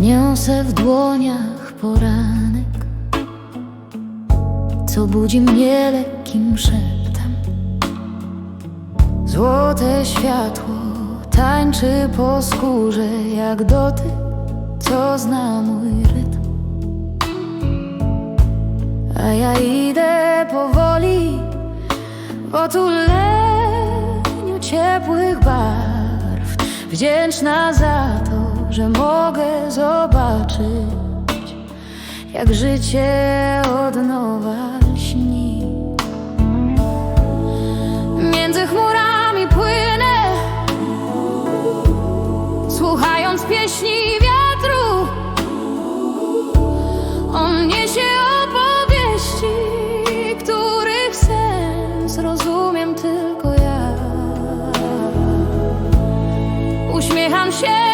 Niosę w dłoniach poranek, co budzi mnie lekkim szeptem. Złote światło tańczy po skórze, jak dotyk, co zna mój rytm. A ja idę powoli w otuleniu ciepłych barw, wdzięczna za to, że mogę zobaczyć, jak życie od nowa lśni. Między chmurami płynę, słuchając pieśni wiatru. On niesie opowieści, których sens rozumiem tylko ja. Uśmiecham się